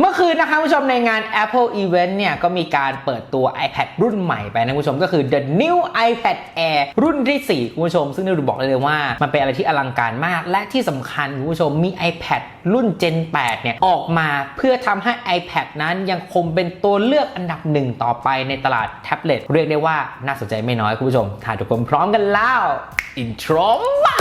เมื่อคืนนะคะคุณผู้ชมในงาน Apple Event เนี่ยก็มีการเปิดตัว iPad รุ่นใหม่ไปนะคุณผู้ชมก็คือ the new iPad Air รุ่นที่ 4 คุณผู้ชม ซึ่งเราบอกเลยว่า มันเป็นอะไรที่อลังการมาก และที่สำคัญคุณผู้ชมมี iPad รุ่น Gen 8 เนี่ย ออกมาเพื่อทำให้ iPad นั้นยังคงเป็นตัวเลือกอันดับหนึ่งต่อไปในตลาดแท็บเล็ตเรียกได้ว่าน่าสนใจไม่น้อยคุณผู้ชมถ้าทุกคนพร้อมกันแล้ว intro มา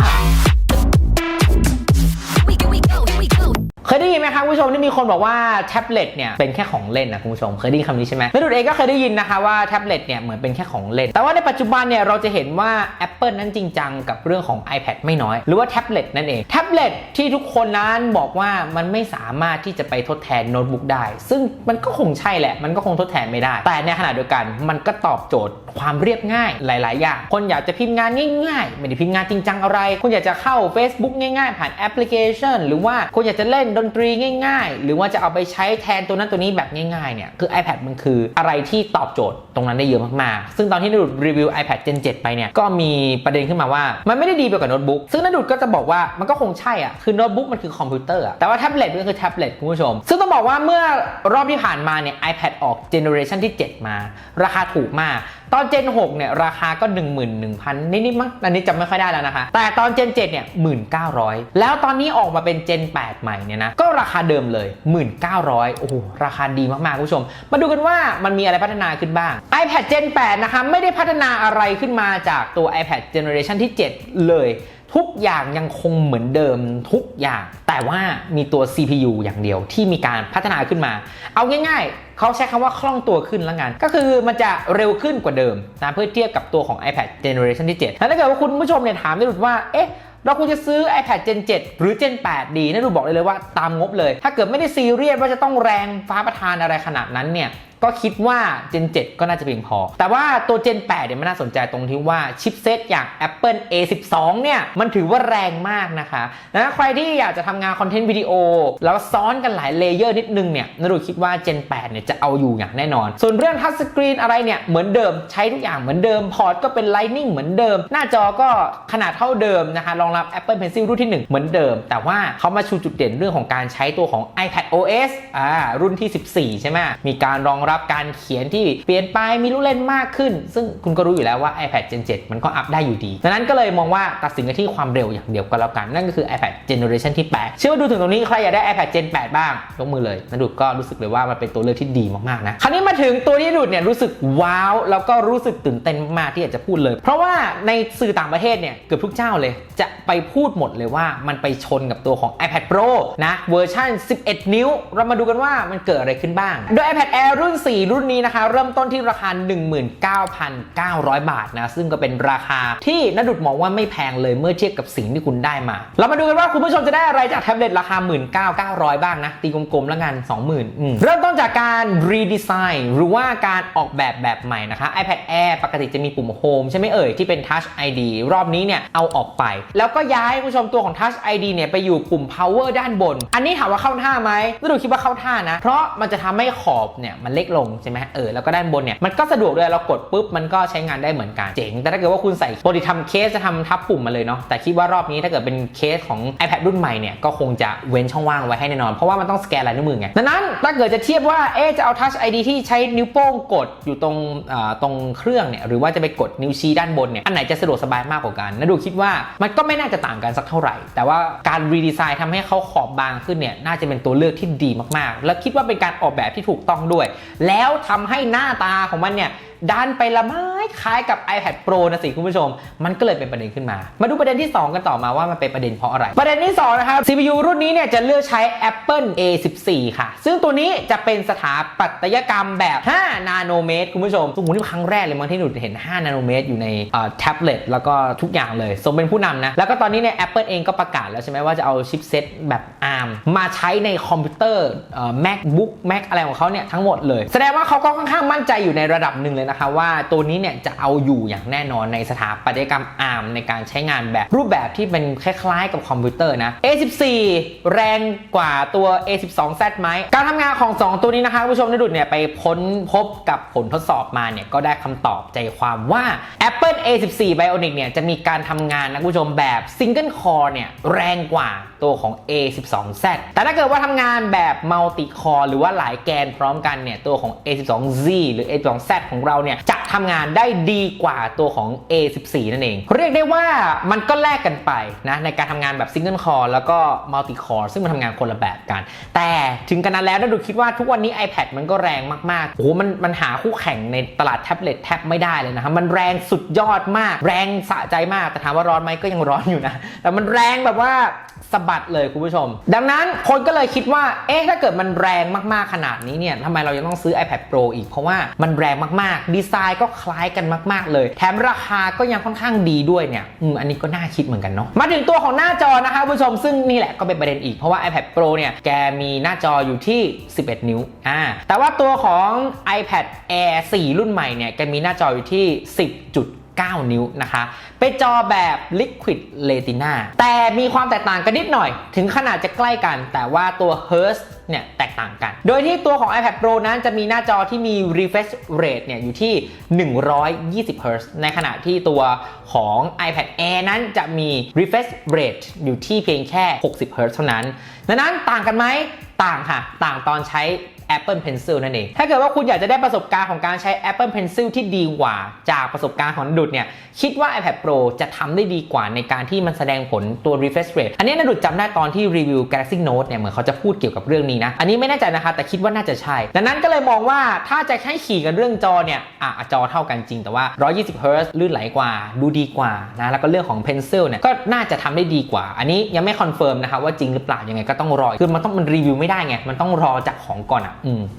ยได้ยินไหมครับคุณผู้ชมที่มีคนบอกว่าแท็บเล็ตเนี่ยเป็นแค่ของเล่นนะคุณผู้ชมเคยได้ยินคำนี้ใช่ไหมแล้วดูเองก็เคยได้ยินนะคะว่าแท็บเล็ตเนี่ยเหมือนเป็นแค่ของเล่น แต่ว่าในปัจจุบันเนี่ยเราจะเห็นว่า Apple นั้นจริงจังกับเรื่องของ iPad ไม่น้อย หรือว่าแท็บเล็ตนั่นเองแท็บเล็ตที่ทุกคนนั้นบอกว่ามันไม่สามารถที่จะไปทดแทนโน้ตบุ๊กได้ ซึ่งมันก็คงใช่แหละ มันก็คงทดแทนไม่ได้ แต่ในขณะเดียวกันมันก็ตอบโจทย์ความเรียบง่ายหลาย ๆ อย่าง คนอยากจะพิมพ์งานง่ายๆ ไม่ได้พิมพ์งานจริงจังอะไร คุณอยากจะเข้า Facebook ง่าย ๆ ผ่านแอปพลิเคชัน หรือว่าคุณอยากจะเล่นดนตรีง่าย ๆ หรือว่าจะเอาไปใช้แทนตัวนั้นตัวนี้แบบง่ายๆเนี่ยคือ iPad มันคืออะไรที่ตอบโจทย์ตรงนั้นได้เยอะมากๆ ซึ่งตอนที่นดุดรีวิว iPad Gen 7 ไปเนี่ยก็มีประเด็นขึ้นมาว่า มันไม่ได้ดีไปกว่าโน้ตบุ๊กซึ่งนดุดก็จะบอกว่ามันก็คงใช่อะคือโน้ตบุ๊กมันคือคอมพิวเตอร์อะแต่ว่าแท็บเล็ตมันก็คือแท็บเล็ตคุณผู้ชม ซึ่งต้องบอกว่าเมื่อรอบที่ผ่านมาเนี่ย iPad ออกเจเนอเรชันที่ 7 มา ราคาถูกมาก ตอน Gen 6เนี่ยราคาก็ 11,000 นิดๆมั้งอันนี้จำไม่ค่อยได้แล้วนะคะ แต่ตอน Gen 7เนี่ย1,900 แล้วตอนนี้ออกมาเป็น Gen 8 ใหม่เนี่ยนะก็ราคาเดิมเลย 1,900 โอ้โหราคาดีมากๆคุณผู้ชม มาดูกันว่ามันมีอะไรพัฒนาขึ้นบ้าง iPad Gen 8 นะคะไม่ได้พัฒนาอะไรขึ้นมาจากตัว iPad Generation ที่ 7 เลย ทุกอย่างยังคงเหมือนเดิมทุกอย่าง แต่ว่ามีตัว CPU อย่างเดียวที่มีการพัฒนาขึ้นมา เอาง่ายๆ เขาใช้คำว่าคล่องตัวขึ้นแล้วกัน ก็คือมันจะเร็วขึ้นกว่าเดิมนะเพื่อเทียบกับตัวของ iPad Generation ที่ 7 แล้วถ้าเกิดว่าคุณผู้ชมเนี่ยถามได้ดว่า เอ๊ะเราควรจะซื้อ iPad Gen 7 หรือ Gen 8 ดีนะดูบอกเลยเลยว่าตามงบเลย ถ้าเกิดไม่ได้ซีเรียสว่าจะต้องแรงฟ้าประทานอะไรขนาดนั้นเนี่ย ก็คิดว่า Gen 7 ก็น่าจะเพียงพอ แต่ว่าตัว Gen 8เนี่ยมันน่าสนใจตรงที่ว่าชิปเซตอย่าง Apple A12 เนี่ยมันถือว่าแรงมากนะคะนะใครที่อยากจะทำงานคอนเทนต์วิดีโอแล้วซ้อนกันหลายเลเยอร์นิดนึงเนี่ยนดูคิดว่า Gen 8เนี่ยจะเอาอยู่อย่างแน่นอน ส่วนเรื่องทัชสกรีนอะไรเนี่ยเหมือนเดิมใช้ทุกอย่างเหมือนเดิม พอร์ตก็เป็น Lightning เหมือนเดิม หน้าจอก็ขนาดเท่าเดิมนะคะรองรับ Apple Pencil รุ่นที่ 1 เหมือนเดิม แต่ว่าเขามาชูจุดเด่นเรื่องของการใช้ตัวของ iPad OS อ่ารุ่นที่ 14 ใช่ไหมมีการรองรับการเขียนที่เปลี่ยนไปมีลูกเล่นมากขึ้น ซึ่งคุณก็รู้อยู่แล้วว่า iPad Gen 7 มันก็อัพได้อยู่ดี ดังนั้นก็เลยมองว่าตัดสินกันที่ความเร็วอย่างเดียวก็แล้วกัน นั่นก็คือ iPad Generation ที่ 8 เชื่อว่าดูถึงตรงนี้ใครอยากได้ iPad Gen 8 บ้างยกมือเลยนันดูก็รู้สึกเลยว่ามันเป็นตัวเลือกที่ดีมากๆนะ คราวนี้มาถึงตัวที่ดูดเนี่ยรู้สึกว้าว แล้วก็รู้สึกตื่นเต้นมากที่อยากจะพูดเลย เพราะว่าในสื่อต่างประเทศเนี่ยเกือบทุกเจ้าเลย จะไปพูดหมดเลยว่ามันไปชนกับตัวของ iPad Pro นะเวอร์ชัน11 นิ้ว เรามาดูกันว่ามันเกิดอะไรขึ้นบ้าง โดย iPad Air รุ่น4 รุ่นนี้นะคะ เริ่มต้นที่ราคา 19,900 บาทนะ ซึ่งก็เป็นราคาที่นดุดมองว่าไม่แพงเลยเมื่อเทียบกับสิ่งที่คุณได้มา เรามาดูกันว่าคุณผู้ชมจะได้อะไรจากแท็บเล็ตราคา 19,900 บ้างนะ ตีกลมๆแล้วกัน 20,000 เริ่มต้นจากการรีดีไซน์หรือว่าการออกแบบแบบใหม่นะคะ iPad Air ปกติจะมีปุ่ม Home ใช่ไหมเอ่ย ที่เป็น Touch ID รอบนี้เนี่ยเอาออกไป แล้วก็ย้ายคุณผู้ชมตัวของ Touch ID เนี่ยไปอยู่ปุ่ม Power ด้านบน อันนี้ถามว่าเข้าท่าไหมนดุดคิดว่าเข้าท่านะ เพราะมันจะทำให้ขอบเนี่ยมันเล็กลงใช่ไหมเออแล้วก็ด้านบนเนี่ยมันก็สะดวกด้วยเรากดปุ๊บมันก็ใช้งานได้เหมือนกันเจ๋ง แต่ถ้าเกิดว่าคุณใส่ปกติทำเคสจะทำทับปุ่มมาเลยเนาะแต่คิดว่ารอบนี้ถ้าเกิดเป็นเคสของ iPad รุ่นใหม่เนี่ยก็คงจะเว้นช่องว่างไว้ให้แน่นอน เพราะว่ามันต้องสแกนลายนิ้วมือไงดังนั้นถ้าเกิดจะเทียบว่าเอ๊จะเอา Touch ID ที่ใช้นิ้วโป้งกดอยู่ตรงอ่าตรงเครื่องเนี่ยหรือว่าจะไปกดนิ้วชี้ด้านบนเนี่ยอันไหนจะสะดวกสบายมากกว่ากันนะดูคิดว่ามันก็ไม่น่าจะต่างกันสักเท่าไหร่ แต่ว่าการรีดีไซน์ทำให้เขาขอบบางขึ้นเนี่ยน่าจะเป็นตัวเลือกที่ดีมากๆ และคิดว่าเป็นการออกแบบที่ถูกต้องด้วยแล้วทำให้หน้าตาของมันเนี่ยดันไปละไม้คล้ายกับ iPad Pro นะสิคุณผู้ชม มันก็เลยเป็นประเด็นขึ้นมา มาดูประเด็นที่ 2 กันต่อมาว่ามันเป็นประเด็นเพราะอะไร ประเด็นที่ 2 นะครับ CPU รุ่นนี้เนี่ยจะเลือกใช้ Apple A14 ค่ะ ซึ่งตัวนี้จะเป็นสถาปัตยกรรมแบบ 5 นาโนเมตร คุณผู้ชมทุกคนที่ครั้งแรกเลยมั้งที่หนูเห็น 5 นาโนเมตร อยู่ในแท็บเล็ตแล้วก็ทุกอย่างเลยสมเป็นผู้นำนะ แล้วก็ตอนนี้เนี่ย Apple เองก็ประกาศแล้วใช่ไหมว่าจะเอาชิปเซตแบบ ARM มาใช้ในคอมพิวเตอร์เอ่อ MacBook Mac อะไรของเขาเนี่ยทั้งหมดเลยแสดงว่าเขาก็ค่อนข้างมั่นใจอยู่ในระดับหนึ่งเลยนะคะว่าตัวนี้เนี่ยจะเอาอยู่อย่างแน่นอนในสถาปัตยกรรม ARM ในการใช้งานแบบรูปแบบที่เป็นคล้ายๆ กับคอมพิวเตอร์นะ A14 แรงกว่าตัว A12Z ไหมการทำงานของ 2 ตัวนี้นะคะผู้ชมได้ดุดเนี่ยไปพ้นพบกับผลทดสอบมาเนี่ยก็ได้คำตอบใจความว่า Apple A14 Bionic เนี่ยจะมีการทำงานนะผู้ชมแบบ Single Core เนี่ยแรงกว่าตัวของ A12Z แต่ถ้าเกิดว่าทำงานแบบ Multi Core หรือว่าหลายแกนพร้อมกันเนี่ยตัวของ A12Z หรือ A12Z ของเราเนี่ยจะทำงานได้ดีกว่าตัวของ A14 นั่นเอง เรียกได้ว่ามันก็แลกกันไปนะในการทำงานแบบ Single Core แล้วก็ Multi Core ซึ่งมันทำงานคนละแบบกัน แต่ถึงกันนั้นแล้วนะดูคิดว่าทุกวันนี้ iPad มันก็แรงมากๆโอ้โหมันมันหาคู่แข่งในตลาดแท็บเล็ตแทบไม่ได้เลยนะครับมันแรงสุดยอดมาก แรงสะใจมาก แต่ถามว่าร้อนไหมก็ยังร้อนอยู่นะ แต่มันแรงแบบว่าสะบัดเลยคุณผู้ชม ดังนั้นคนก็เลยคิดว่าเอ๊ะถ้าเกิดมันแรงมากๆขนาดนี้เนี่ยทำไมเรายังต้องซื้อ iPad Pro อีกเพราะว่ามันแรงมากๆ ดีไซน์ก็คล้ายกันมาก ๆ เลย แถมราคาก็ยังค่อนข้างดีด้วยเนี่ยอืมอันนี้ก็น่าคิดเหมือนกันเนาะมาถึงตัวของหน้าจอนะคะคุณผู้ชมซึ่งนี่แหละก็เป็นประเด็นอีกเพราะว่า iPad Pro เนี่ยแกมีหน้าจออยู่ที่ 11 นิ้วอ่าแต่ว่าตัวของ iPad Air 4 รุ่นใหม่เนี่ยแกมีหน้าจออยู่ที่ 10 9 นิ้วนะคะ เป็นจอแบบ Liquid Retina แต่มีความแตกต่างกันนิดหน่อย ถึงขนาดจะใกล้กัน แต่ว่าตัว Hertz เนี่ยแตกต่างกัน โดยที่ตัวของ iPad Pro นั้นจะมีหน้าจอที่มี refresh rate เนี่ยอยู่ที่ 120 Hz ในขณะที่ตัวของ iPad Air นั้นจะมี refresh rate อยู่ที่เพียงแค่ 60 Hz เท่านั้น ดังนั้นต่างกันไหม ต่างค่ะ ต่างตอนใช้ Apple Pencil นั่นเอง ถ้าเกิดว่าคุณอยากจะได้ประสบการณ์ของการใช้ Apple Pencil ที่ดีกว่า จากประสบการณ์ของนดุดเนี่ย คิดว่า iPad Pro จะทำได้ดีกว่าในการที่มันแสดงผลตัว refresh rate อันนี้นดุดจำได้ตอนที่รีวิว Galaxy Note เนี่ย เหมือนเขาจะพูดเกี่ยวกับเรื่องนี้นะ อันนี้ไม่แน่ใจนะคะแต่คิดว่าน่าจะใช่ ดังนั้นก็เลยมองว่าถ้าจะให้ขี่กันเรื่องจอเนี่ย อะจอเท่ากันจริง แต่ว่า 120 Hz ลื่นไหลกว่า ดูดีกว่านะ แล้วก็เรื่องของ Pencil เนี่ย ก็น่าจะทำได้ดีกว่า อันนี้ยังไม่คอนเฟิร์มนะคะว่าจริงหรือเปล่ายังไงก็ต้องรอ คือมันต้องมันรีวิวไม่ได้ไง มันต้องรอจากของก่อนอะ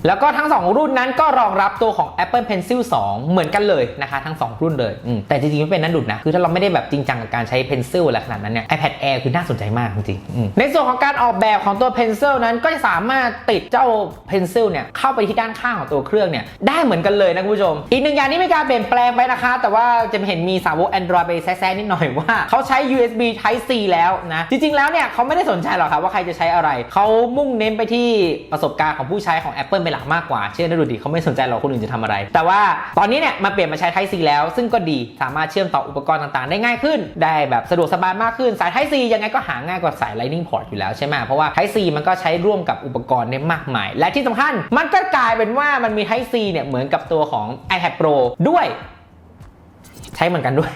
แล้วก็ทั้ง 2 รุ่นนั้นก็รองรับตัวของ Apple Pencil 2 เหมือนกันเลยนะคะ ทั้ง 2 รุ่นเลย แต่จริงๆไม่เป็นนั่นดุดนะ คือถ้าเราไม่ได้แบบจริงจังกับการใช้ Pencil อะไรขนาดนั้นเนี่ย iPad Air คือน่าสนใจมากจริงๆในส่วนของการออกแบบของตัว Pencil นั้นก็จะสามารถติดเจ้า Pencil เนี่ยเข้าไปที่ด้านข้างของตัวเครื่องเนี่ยได้เหมือนกันเลยนะคุณผู้ชม อีกหนึ่งอย่างที่มีการเปลี่ยนแปลงไปนะคะ แต่ว่าจะเห็นมีสาวก Android ไปแซะๆนิดหน่อยว่าเขาใช้ USB Type C แล้วนะจริง ๆแล้วเนี่ยเขาไม่ได้สนใจหรอกครับว่าใครจะใช้อะไรเขามุ่งเน้นไปที่ประสบการณ์ของผู้ใช้ของ Apple เป็นหลักมากกว่า เชื่อได้ดูดิเขาไม่สนใจหรอกคนอื่นจะทำอะไร แต่ว่าตอนนี้เนี่ยมาเปลี่ยนมาใช้ Type C แล้ว ซึ่งก็ดีสามารถเชื่อมต่ออุปกรณ์ต่างๆ ได้ง่ายขึ้น ได้แบบสะดวกสบายมากขึ้นสาย Type C ยังไงก็หาง่ายกว่าสาย Lightning Port อยู่แล้วใช่ไหมเพราะว่า Type C มันก็ใช้ร่วมกับอุปกรณ์ได้มากมาย และที่สำคัญมันก็กลายเป็นว่ามันมี Type C เนี่ยเหมือนกับตัวของ iPad Pro ด้วย ใช้เหมือนกันด้วย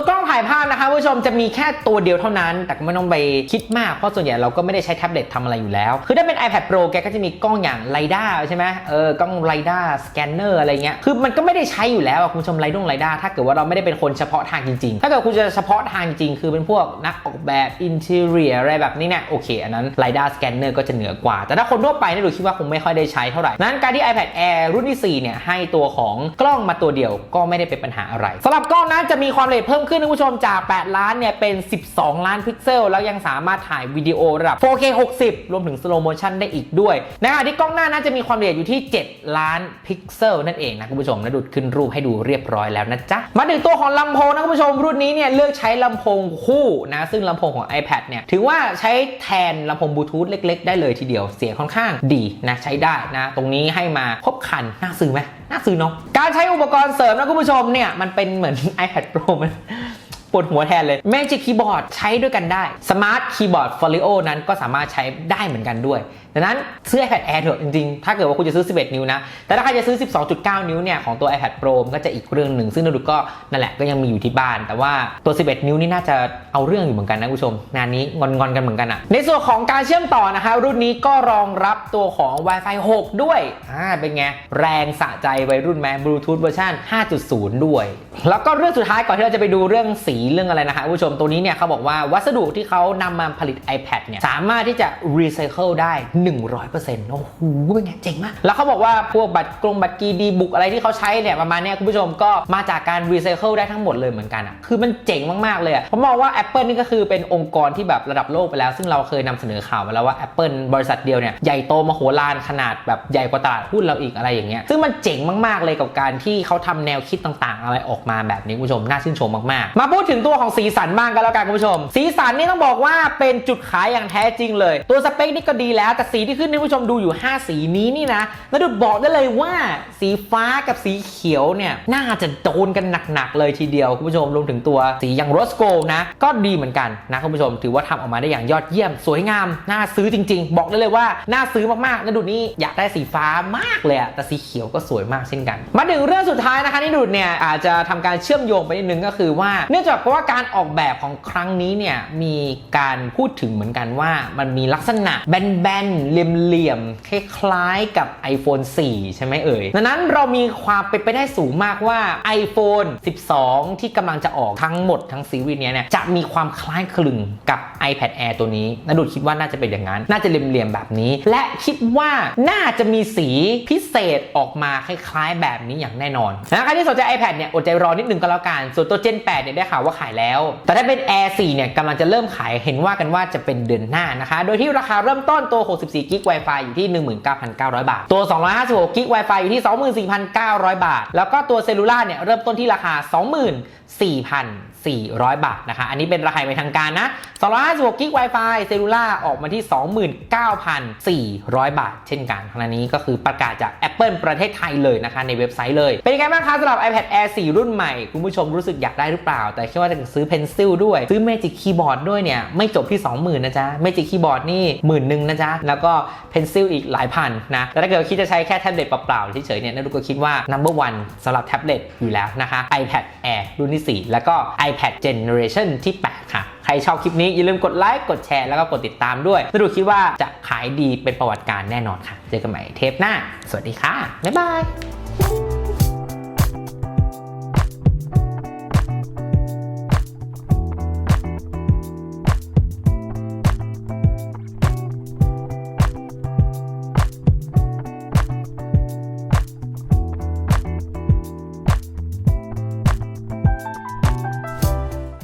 ตัวกล้องถ่ายภาพนะคะผู้ชมจะมีแค่ตัวเดียวเท่านั้น แต่ก็ไม่ต้องไปคิดมาก เพราะส่วนใหญ่เราก็ไม่ได้ใช้แท็บเล็ตทำอะไรอยู่แล้ว คือถ้าเป็น iPad Pro แกก็จะมีกล้องอย่างไ i ด้าใช่ไหมเออกล้องไ i ด้าสแกนเนอร์อะไรเงี้ยคือมันก็ไม่ได้ใช้อยู่แล้วคุณผู้ชมไ i ด้งไ i ด้าถ้าเกิดว่าเราไม่ได้เป็นคนเฉพาะทางจริงๆ ถ้าเกิดคุณจะเฉพาะทางจริงๆคือเป็นพวกนักออกแบบอินเทอร์เรียอะไรแบบนี้เนี่ยโอเค อันนั้นไ i ด้าสแกนเนอร์ก็จะเหนือกว่า แต่ถ้าคนทั่วไปเนี่ยดูคิดว่าคงไม่ค่อยได้ใช้เท่าไหร่นั้นการที่ iPad Air รุ่นที่4เนี่ยให้ตัวของกล้องมาตัวเดียวก็ไม่ได้เป็นปัญหาอะไรสำหรับกล้องนั้นจะมีความละเอียดเพิ่มขึ้นนะคุณผู้ชมจาก 8 ล้านเนี่ยเป็น 12 ล้านพิกเซล แล้วยังสามารถถ่ายวิดีโอระดับ 4K 60 รวมถึง slow motion ได้อีกด้วยในขณะที่กล้องหน้านั้นจะมีความละเอียดอยู่ที่ 7 ล้านพิกเซลนั่นเองนะคุณผู้ชมนะดูดขึ้นรูปให้ดูเรียบร้อยแล้วนะจ๊ะ มาถึงตัวของลำโพงนะคุณผู้ชมรุ่นนี้เนี่ยเลือกใช้ลำโพงคู่นะซึ่งลำโพงของ iPad เนี่ยถือว่าใช้แทนลำโพงบลูทูธเล็ก ๆ ได้เลยทีเดียวเสียงค่อนข้างดีนะใช้ได้นะตรงนี้ให้มาครบคันน่าซื้อไหมน่าซื้อเนาะการใช้อุปกรณ์เสริมนะคุณผู้ชมเนี่ยมันเป็นเหมือน iPad Pro มัน ปวดหัวแทนเลย Magic Keyboard ใช้ด้วยกันได้ Smart Keyboard Folio นั้นก็สามารถใช้ได้เหมือนกันด้วย ดังนั้นซื้อ iPad Air เถอะจริงๆ ถ้าเกิดว่าคุณจะซื้อ 11 นิ้วนะ แต่ถ้าใครจะซื้อ 12.9 นิ้วเนี่ยของตัว iPad Pro ก็จะอีกเรื่องหนึ่ง ซึ่งนดุก็นั่นแหละก็ยังมีอยู่ที่บ้าน แต่ว่าตัว 11 นิ้วนี่น่าจะเอาเรื่องอยู่เหมือนกันนะคุณผู้ชมงานนี้งอนๆกันเหมือนกันอะในส่วนของการเชื่อมต่อนะคะรุ่นนี้ก็รองรับตัวของ Wi-Fi 6 ด้วยอ่าเป็นไงแรงสะใจวัยรุ่นแม Bluetooth เวอร์ชัน5.0 ด้วย แล้วก็เรื่องสุดท้ายก่อนที่เราจะไปดูเรื่องสีเรื่องอะไรนะคะคุณผู้ชมตัวนี้เนี่ยเขาบอกว่าวัสดุที่เขานำมาผลิต iPad เนี่ยสามารถที่จะรีไซเคิลได้ 100%โอ้โหเป็นไงเจ๋งมาก แล้วเขาบอกว่าพวกบัตรกรงบัตรกีดีบุกอะไรที่เขาใช้เนี่ยประมาณเนี้ยคุณผู้ชมก็มาจากการรีไซเคิลได้ทั้งหมดเลยเหมือนกันอะคือมันเจ๋งมากๆเลยผมมองว่า Apple นี่ก็คือเป็นองค์กรที่แบบระดับโลกไปแล้ว ซึ่งเราเคยนำเสนอข่าวมาแล้วว่า Apple บริษัทเดียวเนี่ยใหญ่โตมโหฬารขนาดแบบใหญ่กว่าตลาดหุ้นเราอีกอะไรอย่างเงี้ยซึ่งมันเจ๋งมากๆเลยกับการที่เขาทำแนวคิดต่างๆ อะไรออกมาแบบนี้คุณผู้ชมน่าชื่นชมมากๆ มาพูดถึงตัวของสีสันบ้างกันแล้วกันคุณผู้ชม สีสันนี่ต้องบอกว่าเป็นจุดขายอย่างแท้จริงเลย ตัวสเปคนี่ก็ดีแล้ว แต่สีที่ขึ้นให้คุณผู้ชมดูอยู่ 5 สีนี้นี่นะแล้วดูบอกได้เลยว่าสีฟ้ากับสีเขียวเนี่ยน่าจะโดนกันหนักๆเลยทีเดียวคุณผู้ชมรวมถึงตัวสีอย่างโรสโกนะก็ดีเหมือนกันนะคุณผู้ชม ถือว่าทำออกมาได้อย่างยอดเยี่ยม สวยงามน่าซื้อจริง ๆ บอกได้เลยว่าน่าซื้อมากๆนะดูนี่อยากได้สีฟ้ามากเลยอะแต่สีเขียวก็สวยมากเช่นกัน มาถึงเรื่องสุดท้ายนะคะนี่ดูดเนี่ยอาจจะทำการเชื่อมโยงไปนิดนึงก็คือว่าเนื่องจากพราะว่าการออกแบบของครั้งนี้เนี่ยมีการพูดถึงเหมือนกันว่ามันมีลักษณะแบนๆเหลี่ยมๆคล้ายๆกับ iPhone 4 ใช่ไหมเอ่ยดังนั้นเรามีความเป็นไปได้สูงมากว่า iPhone 12 ที่กำลังจะออกทั้งหมดทั้งซีรีส์เนี้ยเนี่ยจะมีความคล้ายคลึงกับ iPad Air ตัวนี้นดุดคิดว่าน่าจะเป็นอย่างนั้น น่าจะเหลี่ยมๆแบบนี้ และคิดว่าน่าจะมีสีพิเศษออกมาคล้ายๆแบบนี้อย่างแน่นอนนะใครที่สนใจ iPad เนี่ยอดใจรอนิดนึงก็แล้วกันส่วนตัว Gen 8เนี่ยได้ข่าวว่าขายแล้ว แต่ถ้าเป็น Air 4 เนี่ยกำลังจะเริ่มขายเห็นว่ากันว่าจะเป็นเดือนหน้านะคะ โดยที่ราคาเริ่มต้นตัว 64 g b Wi-Fi อยู่ที่ 19,900 บาท ตัว 256 g b Wi-Fi อยู่ที่ 24,900 บาท แล้วก็ตัวเซลลูล่าเนี่ยเริ่มต้นที่ราคา 24,000 400 บาทนะคะ อันนี้เป็นราคาเป็นทางการนะ256 g b Wi-Fi เซลูล่าออกมาที่ 29,400 บาท เช่นกันขณะนี้ก็คือประกาศจาก Apple ประเทศไทยเลยนะคะ ในเว็บไซต์เลย เป็นยังไงบ้างคะสำหรับ iPad Air 4 รุ่นใหม่ คุณผู้ชมรู้สึกอยากได้หรือเปล่า แต่แค่ว่าจะซื้อ Pencil ด้วย ซื้อ Magic Keyboard ด้วยเนี่ย ไม่จบที่ 20,000 นะจ๊ะ Magic Keyboard นี่หมื่นหนึ่งนะจ๊ะ แล้วก็ Pencil อีกหลายพันนะแต่ถ้าเกิดคิดจะใช้แค่แท็บเล็ตเปล่าๆเฉยๆเนี่ยนักดูก็คิดว่า number one สำหรับแท็บเล็ตอยู่แล้วนะคะ iPad Air รุ่นที่ 4 แล้วก็ iPad Generation ที่ 8 ค่ะ ใครชอบคลิปนี้ อย่าลืมกดไลค์กดแชร์แล้วก็กดติดตามด้วยนักดูคิดว่าจะขายดีเป็นประวัติการแน่นอนค่ะ เจอกันใหม่เทปหน้า สวัสดีค่ะ บ๊ายบาย